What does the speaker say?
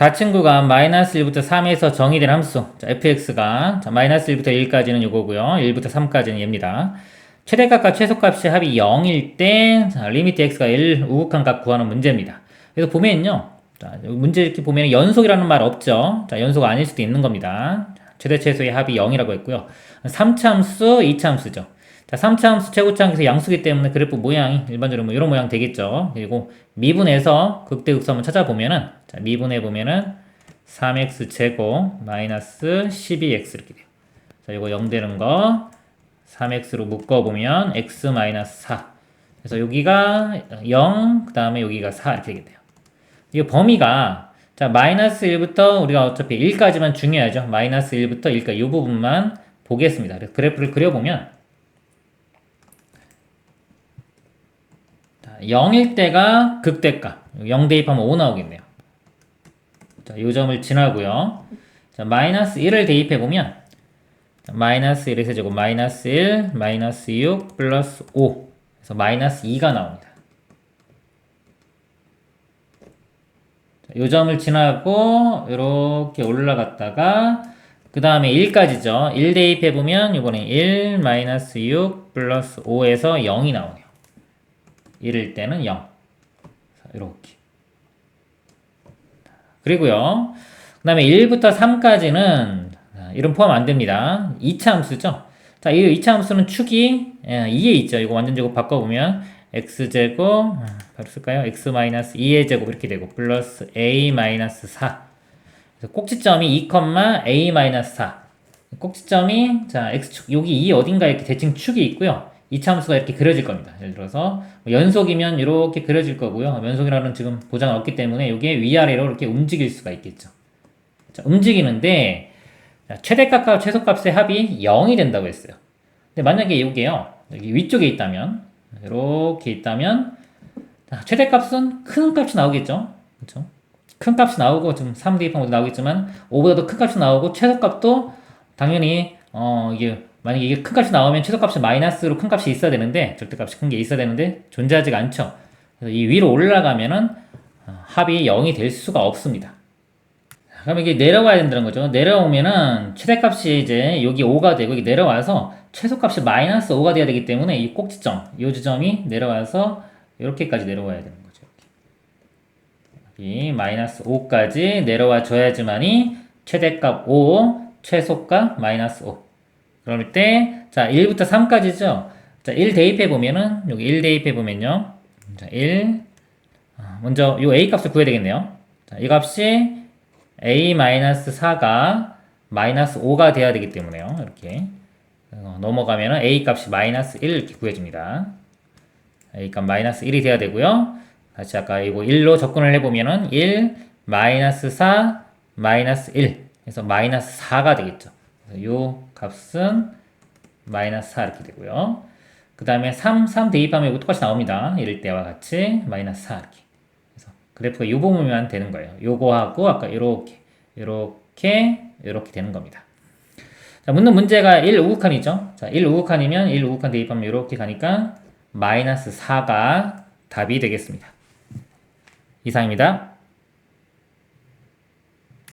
다 친구가 마이너스 1부터 3에서 정의된 함수. 자, fx가 자, 마이너스 1부터 1까지는 이거고요. 1부터 3까지는 얘입니다. 최대값과 최소값의 합이 0일 때 자, 리미트 x가 1 우극한 값 구하는 문제입니다. 그래서 보면요 자, 문제 이렇게 보면 연속이라는 말 없죠? 자, 연속 아닐 수도 있는 겁니다. 자, 최대 최소의 합이 0이라고 했고요. 3차함수 2차함수죠 자, 3차 함수 최고차항에서 양수기 때문에 그래프 모양이 일반적으로 뭐 이런 모양 되겠죠. 그리고 미분해서 극대극소 한번 찾아보면은 자, 미분해 보면은 3x 제곱 마이너스 12x 이렇게 돼요. 자, 이거 0 되는 거 3x로 묶어 보면 x 마이너스 4. 그래서 여기가 0, 그다음에 여기가 4 이렇게 되게 돼요. 이 범위가 자, 마이너스 1부터 우리가 어차피 1까지만 중요하죠. 마이너스 1부터 1까지 이 부분만 보겠습니다. 그래프를 그려보면 0일 때가 극대값. 0 대입하면 5 나오겠네요. 자, 요 점을 지나고요. 자, 마이너스 1을 대입해보면, 자, 마이너스 1의 세제곱, 마이너스 1, 마이너스 6, 플러스 5. 그래서 마이너스 2가 나옵니다. 자, 요 점을 지나고, 이렇게 올라갔다가, 그 다음에 1까지죠. 1 대입해보면, 이번에 1, 마이너스 6, 플러스 5에서 0이 나오네요. 1일 때는 0. 이렇게. 그리고요. 그 다음에 1부터 3까지는 이름 포함 안 됩니다. 2차 함수죠. 자, 이 2차 함수는 축이 2에 있죠. 이거 완전 제곱 바꿔보면 x제곱, 바로 쓸까요? x 마이너스 2의 제곱 이렇게 되고 플러스 a 마이너스 4. 그래서 꼭지점이 2, a 마이너스 4. 꼭지점이 자 x축 여기 2 어딘가 이렇게 대칭 축이 있고요. 이차함수가 이렇게 그려질 겁니다. 예를 들어서 뭐 연속이면 이렇게 그려질 거고요. 연속이라는 지금 보장은 없기 때문에 이게 위아래로 이렇게 움직일 수가 있겠죠. 자, 움직이는데 자, 최대값과 최소값의 합이 0이 된다고 했어요. 근데 만약에 이게요. 여기 위쪽에 있다면 이렇게 있다면 자, 최대값은 큰 값이 나오겠죠. 그렇죠? 큰 값이 나오고 지금 3 대입한 것도 나오겠지만 5보다 더 큰 값이 나오고 최소값도 당연히 어 이게 만약에 이게 큰 값이 나오면 최소값이 마이너스로 큰 값이 있어야 되는데 절대값이 큰 게 있어야 되는데 존재하지가 않죠. 그래서 이 위로 올라가면은 어, 합이 0이 될 수가 없습니다. 그럼 이게 내려가야 된다는 거죠. 내려오면은 최대값이 이제 여기 5가 되고 이게 내려와서 최소값이 마이너스 5가 돼야 되기 때문에 이 꼭지점, 이 지점이 내려와서 이렇게까지 내려와야 되는 거죠. 여기 마이너스 5까지 내려와 줘야지만이 최대값 5, 최소값 마이너스 5. 그럴 때, 자, 1부터 3까지죠? 자, 1 대입해 보면은, 여기 1 대입해 보면요. 자, 1. 아, 먼저, 요 A 값을 구해야 되겠네요. 자, 이 값이 A-4가 마이너스 5가 돼야 되기 때문에요. 이렇게. 어, 넘어가면은 A 값이 마이너스 1 이렇게 구해집니다. A 값 마이너스 1이 돼야 되고요. 다시 아까 이거 1로 접근을 해보면은 1, 마이너스 4, 마이너스 1. 그래서 마이너스 4가 되겠죠. 요 값은 마이너스 4 이렇게 되고요. 그 다음에 3, 3 대입하면 이거 똑같이 나옵니다. 이럴 때와 같이 마이너스 4 이렇게. 그래서 그래프가 요 부분만 되는 거예요. 요거하고 아까 이렇게, 이렇게, 이렇게 되는 겁니다. 자, 묻는 문제가 1 우극한이죠. 자, 1 우극한이면 1 우극한 대입하면 이렇게 가니까 마이너스 4가 답이 되겠습니다. 이상입니다.